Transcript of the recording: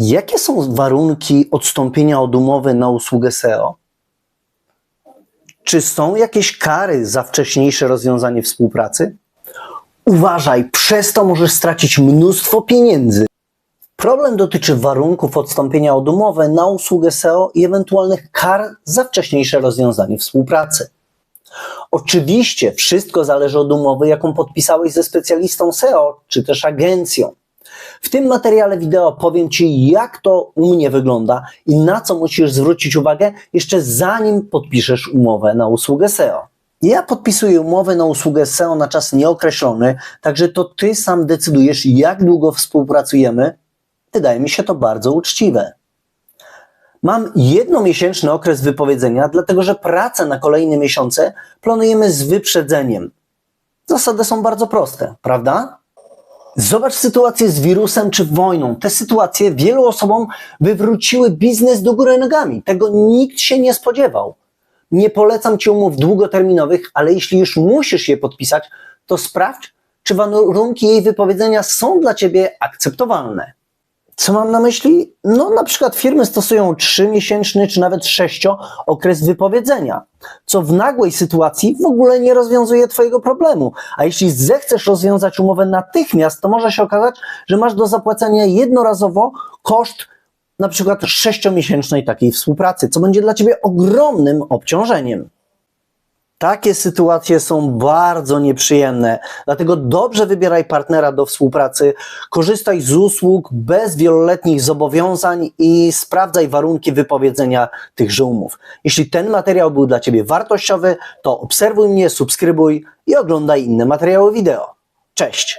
Jakie są warunki odstąpienia od umowy na usługę SEO? Czy są jakieś kary za wcześniejsze rozwiązanie współpracy? Uważaj, przez to możesz stracić mnóstwo pieniędzy. Problem dotyczy warunków odstąpienia od umowy na usługę SEO i ewentualnych kar za wcześniejsze rozwiązanie współpracy. Oczywiście wszystko zależy od umowy, jaką podpisałeś ze specjalistą SEO czy też agencją. W tym materiale wideo powiem Ci, jak to u mnie wygląda i na co musisz zwrócić uwagę jeszcze zanim podpiszesz umowę na usługę SEO. Ja podpisuję umowę na usługę SEO na czas nieokreślony, także to Ty sam decydujesz, jak długo współpracujemy. Wydaje mi się to bardzo uczciwe. Mam jednomiesięczny okres wypowiedzenia, dlatego że pracę na kolejne miesiące planujemy z wyprzedzeniem. Zasady są bardzo proste, prawda? Zobacz sytuację z wirusem czy wojną. Te sytuacje wielu osobom wywróciły biznes do góry nogami. Tego nikt się nie spodziewał. Nie polecam Ci umów długoterminowych, ale jeśli już musisz je podpisać, to sprawdź, czy warunki jej wypowiedzenia są dla Ciebie akceptowalne. Co mam na myśli? No, na przykład firmy stosują 3-miesięczny czy nawet 6 okres wypowiedzenia, co w nagłej sytuacji w ogóle nie rozwiązuje Twojego problemu. A jeśli zechcesz rozwiązać umowę natychmiast, to może się okazać, że masz do zapłacenia jednorazowo koszt na przykład 6-miesięcznej takiej współpracy, co będzie dla Ciebie ogromnym obciążeniem. Takie sytuacje są bardzo nieprzyjemne, dlatego dobrze wybieraj partnera do współpracy, korzystaj z usług bez wieloletnich zobowiązań i sprawdzaj warunki wypowiedzenia tychże umów. Jeśli ten materiał był dla Ciebie wartościowy, to obserwuj mnie, subskrybuj i oglądaj inne materiały wideo. Cześć!